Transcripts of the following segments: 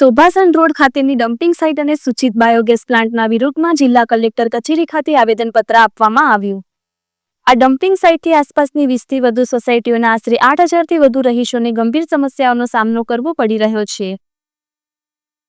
સુભાષણ road ખાતેની dumping site અને સૂચિત બાયોગેસ પ્લાન્ટના વિરોધમાં જિલ્લા કલેક્ટર કચેરી ખાતે આવેદનપત્ર આપવામાં આવ્યું. આ ડમ્પિંગ સાઇટથી આસપાસની વીસથી વધુ સોસાયટીઓના આશરે આઠ હજારથી વધુ રહીશોને ગંભીર સમસ્યાઓનો સામનો કરવો પડી રહ્યો છે.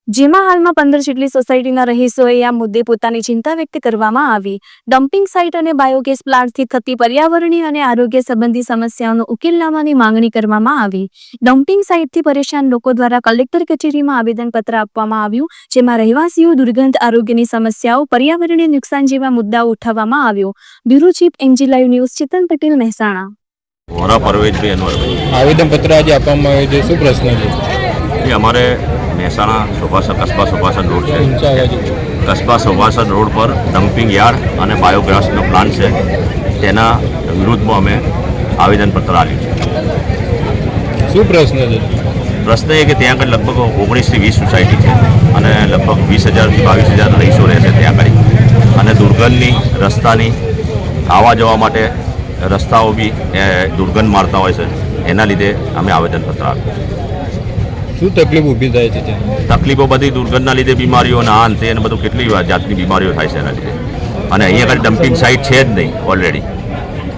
જેમાં હાલમાં પંદર જેટલી સોસાયટીના રહીશોએ આ મુદ્દે પોતાની ચિંતા વ્યક્ત કરવામાં આવી. ડમ્પિંગ સાઇટ અને બાયોગેસ પ્લાન્ટથી થતી પર્યાવરણીય અને આરોગ્ય સંબંધી સમસ્યાઓનો ઉકેલ લાવવાની માંગણી કરવામાં આવી. ડમ્પિંગ સાઇટથી પરેશાન લોકો દ્વારા કલેક્ટર કચેરીમાં આવેદનપત્ર આપવામાં આવ્યું જેમાં રહેવાસીઓ દુર્ગંધ આરોગ્યની સમસ્યાઓ પર્યાવરણીય નુકસાન જેવા મુદ્દાઓ ઉઠાવવામાં આવ્યો. Bureau chief NG live news Chetan Patel Mehsana. આવેદનપત્ર આજે આપવામાં આવ્યું છે. શું પ્રશ્ન છે? અમારે મહેસાણા સુભાષણ કસ્બા સુભાષણ રોડ છે. કસ્બા સુભાષણ રોડ પર ડમ્પિંગ યાર્ડ અને બાયોગ્રાસનો પ્લાન્ટ છે. તેના વિરુદ્ધમાં અમે આવેદનપત્ર આપ્યું છે. શું પ્રશ્ન છે? પ્રશ્ન એ કે ત્યાં આગળ લગભગ ઓગણીસથી વીસ સોસાયટી છે અને લગભગ વીસ હજારથી બાવીસ હજાર રહીશો રહે છે ત્યાં આગળ. અને દુર્ગંધની રસ્તાની આવવા જવા માટે રસ્તાઓ બી એ દુર્ગંધ મારતા હોય છે. એના લીધે અમે આવેદનપત્ર આપ્યું શું તકલીફ ઊભી થાય છે તકલીફો બધી દુર્ગંધના લીધે બીમારીઓ અને આ અંતે અને બધું કેટલી જાતની બીમારીઓ થાય છે એના લીધે. અને અહીંયા આગળ ડમ્પિંગ સાઇટ છે જ નહીં ઓલરેડી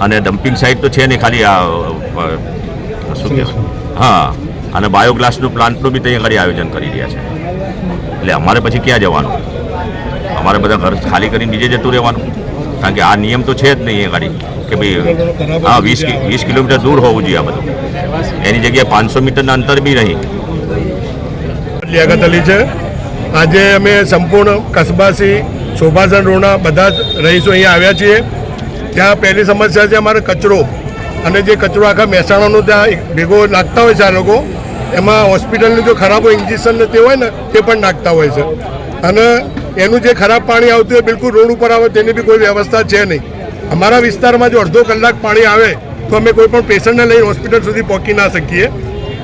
અને ડમ્પિંગ સાઇટ તો છે નહીં, ખાલી આ શું કહેવાય? હા, અને બાયોગ્લાસનું પ્લાન્ટનું બી ત્યાં આગળ આયોજન કરી રહ્યા છે. એટલે અમારે પછી ક્યાં જવાનું? અમારે બધા ઘર ખાલી કરીને બીજે જતું રહેવાનું. કારણ કે આ નિયમ તો છે જ નહીં એ ગાડી. કે ભાઈ, હા, વીસ વીસ કિલોમીટર દૂર હોવું જોઈએ આ બધું. એની જગ્યાએ પાંચસો મીટરના અંતર બી નહીં. લિયાકત અલી છે. આજે અમે સંપૂર્ણ કસબાસી શોભાસન રોડના બધા જ રહીશો અહીંયા આવ્યા છીએ. ત્યાં પહેલી સમસ્યા છે અમારે કચરો. અને જે કચરો આખા મહેસાણાનો ત્યાં ભેગો નાખતા હોય છે આ લોકો, એમાં હોસ્પિટલનું જો ખરાબ ઇન્જેક્શન ને તે હોય ને, તે પણ નાખતા હોય છે. અને એનું જે ખરાબ પાણી આવતું હોય, બિલકુલ રોડ ઉપર આવે, તેની બી કોઈ વ્યવસ્થા છે નહીં. અમારા વિસ્તારમાં જો અડધો કલાક પાણી આવે, તો અમે કોઈ પણ પેશન્ટને લઈને હોસ્પિટલ સુધી પહોંચી ના શકીએ.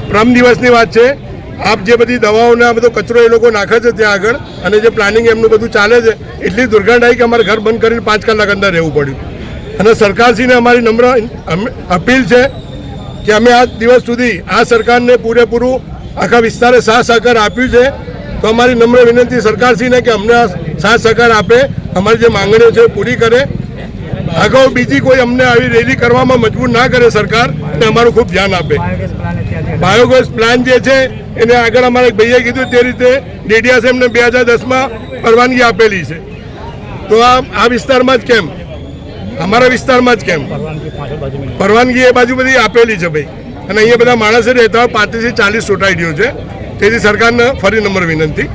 પ્રમ દિવસની વાત છે આપ જે બધી દવાઓને આ બધો કચરો એ લોકો નાખે છે ત્યાં આગળ અને જે પ્લાનિંગ એમનું બધું ચાલે છે, એટલી દુર્ગંધ આવી કે અમારે ઘર બંધ કરીને પાંચ કલાક અંદર રહેવું પડ્યું. અને સરકારશ્રીને અમારી નમ્ર અપીલ છે કે અમે આ દિવસ સુધી આ સરકારને પૂરેપૂરું આખા વિસ્તારે સાથ સહકાર આપ્યું છે, તો અમારી નમ્ર વિનંતી સરકારશ્રીને કે અમને આ સાથ સહકાર આપે, અમારી જે માંગણીઓ છે પૂરી કરે અગાઉ બીજી કોઈ અમને આવી રેલી કરવામાં મજબૂર ના કરે સરકાર અને અમારું ખૂબ ધ્યાન આપે. બાયોગેસ પ્લાન જે છે એને આગળ અમારા ભાઈએ કીધું તે રીતે ડીડીએસ એમને બે હજાર દસમાં પરવાનગી આપેલી છે. તો આ આ વિસ્તારમાં જ કેમ? અમારા વિસ્તારમાં જ કેમ? પરવાનગી એ બાજુ બધી આપેલી છે ભાઈ. અને અહીંયા બધા માણસે રહેતા હોય પાંત્રીસથી ચાલીસ સોસાયટીઓ છે. તેથી સરકારને ફરી નંબર વિનંતી.